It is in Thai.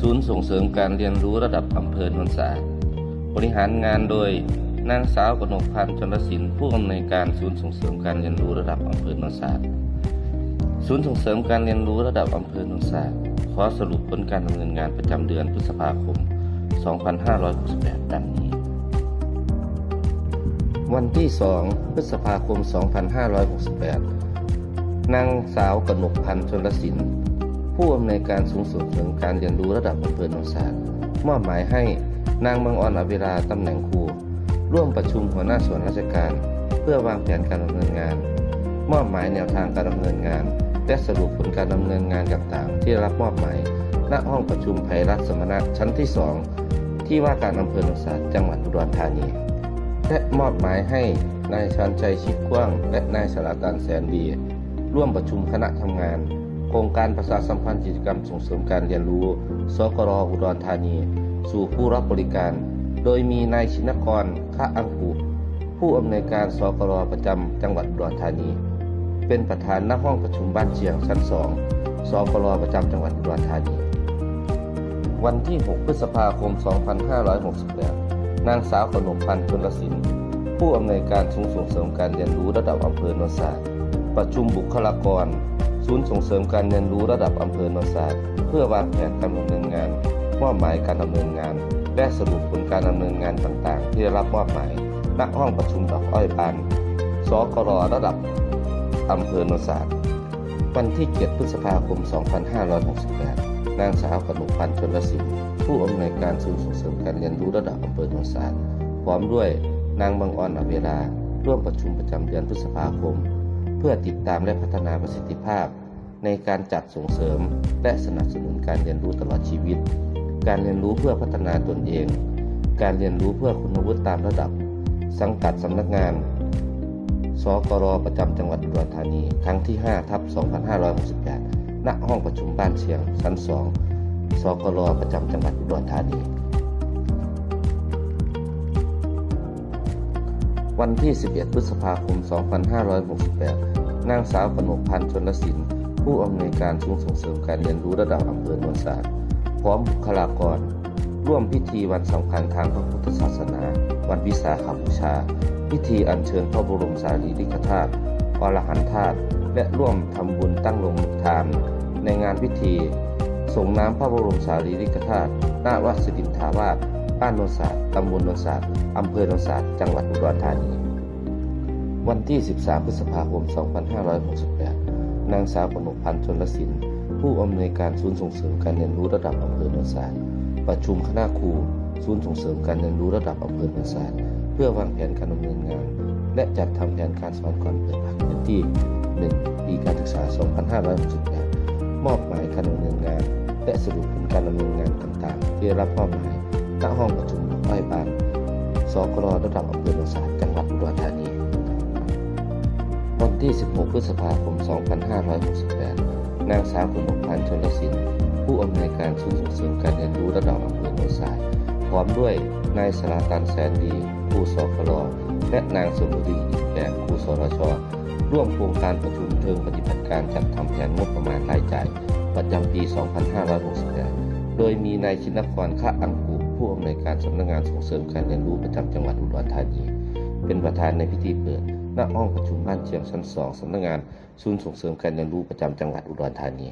ศูนย์ส่งเสริมการเรียนรู้ระดับอำเภอโนนสาบริหารงานโดยนางสาวกนกพันธ์ชนศิลป์ผู้อำนวยการศูนย์ส่งเสริมการเรียนรู้ระดับอำเภอโนนสาศูนย์ส่งเสริมการเรียนรู้ระดับอำเภอโนนสาขอสรุปผลการดำเนินงานประจำเดือนพฤษภาคม 2568 ดังนี้ วันที่ 2 พฤษภาคม 2568นางสาวกนกพันธ์ชนลศิลป์ ผู้อำนวยการสูงสุดเสริมการเรียนรู้ระดับอำเภอโนนสาดมอบหมายให้นางบางออนอเวลาตำแหน่งครูร่วมประชุมหัวหน้าส่วนราชการ เพื่อวางแผนการดำเนินงาน มอบหมายแนวทางการดำเนินงาน และสรุปผลการดำเนินงานต่างๆ ที่รับมอบหมายณห้องประชุมไพรัฐสมณะชั้นที่ 2 ที่ว่าการอำเภอโนนสาดจังหวัดอุดรธานี และมอบหมายให้นายชันชัยชิดกว้าง และนายสราการแสนดี ร่วมประชุมคณะทำงาน โครงการประชาสัมพันธ์กิจกรรมส่งเสริมการเรียนรู้ สกรอุดรธานี สู่ผู้รับบริการ โดยมีนายชินกรคะอังกุผู้อำนวยการสกรประจำจังหวัดอุดรธานี เป็นประธานณห้องประชุมบ้านเชียงชั้นสองสกรประจำจังหวัดอุดรธานี วันที่ 6 พฤษภาคม 2568 นางสาวขนมพันธ์ชนลศิลป์ผู้อำนวยการศูนย์ส่งเสริมการเรียนรู้ระดับอำเภอโนนสะอาประชุมบุคลากร ศูนย์ส่งเสริมการเรียนรู้ระดับอำเภอโนนสาดเพื่อวางแผนการดำเนินงาน มอบหมายการดำเนินงาน และสรุปผลการดำเนินงานต่างๆ ที่ได้รับมอบหมายณห้องประชุมดอกอ้อยบานสกรระดับอำเภอโนนสาดวันที่ 7 พฤษภาคม 2568 นางสาวกนกพันธ์ชนลศิลป์ผู้อำนวยการศูนย์ส่งเสริมการเรียนรู้ระดับอำเภอโนนสาดพร้อมด้วยนางบางออนอเวลา ร่วมประชุมประจำเดือนพฤษภาคม เพื่อติดตามและพัฒนาประสิทธิภาพ ในการจัดส่งเสริม และสนับสนุนการเรียนรู้ตลอดชีวิต การเรียนรู้เพื่อพัฒนาตนเอง การเรียนรู้เพื่อคุณวุฒิตามระดับ สังกัดสำนักงานสกรประจำจังหวัดอุดรธานี ครั้งที่ 5 ทับ 2568 ณ ห้องประชุมบ้านเชียง ชั้น 2 สกรประจำจังหวัดอุดรธานี วันที่ 11 พฤษภาคม 2568 นางสาวกนกพันธ์ชนลศิลป์ผู้อำนวยการศูนย์ส่งเสริมการเรียนรู้ระดับอำเภอโนนสาดพร้อมบุคลากร ร่วมพิธีวันสำคัญทางพระพุทธศาสนา วันวิสาขบูชา พิธีอัญเชิญพระบรมสารีริกธาตุอรหันธาตุและร่วมทำบุญตั้งโรงทาน ในงานพิธีส่งน้ำพระบรมสารีริกธาตุหน้าวัดสิรินทาวาส บ้านโนนสาดตำบลโนนสาดอำเภอโนนสาดจังหวัดอุดรธานี วันที่ 13 พฤษภาคม 2568 นางสาวกนกพันธ์ชนลศิลป์ผู้อำนวยการศูนย์ส่งเสริมการเรียนรู้ระดับอำเภอโนนสาดประชุมคณะครูศูนย์ส่งเสริมการเรียนรู้ระดับอำเภอโนนสาดเพื่อวางแผนการดำเนินงาน และจัดทำแผนการสอนก่อนเปิดภาคเรียนที่ 1 ปีการศึกษา 2568 มอบหมายการดำเนินงาน และสรุปผลการดำเนินงานต่างๆ ที่รับมอบหมาย ณห้องประชุมอ้อยบานสกรระดับอำเภอโนนสาดจังหวัดอุดรธานี วันที่ 16 พฤษภาคม 2568 นางสาวกนกพันธ์ชนลศิลป์ผู้อำนวยการศูนย์ส่งเสริมการเรียนรู้ระดับอำเภอโนนสายพร้อมด้วยนายสราการแสนดีครูสกรและนางสมรีอินแบบครูสรชร่วมโครงการประชุมเทิงปฏิบัติการจัดทำแผนงบประมาณรายจ่ายประจำปี 2568 โดยมีนายชินกรคะอังกู ผู้อำนวยการสำนักงานส่งเสริมการเรียนรู้ประจำจังหวัดอุดรธานี เป็นประธานในพิธีเปิดณห้องประชุมบ้านเชียงชั้นสองสำนักงานศูนย์ส่งเสริมการเรียนรู้ประจำจังหวัดอุดรธานี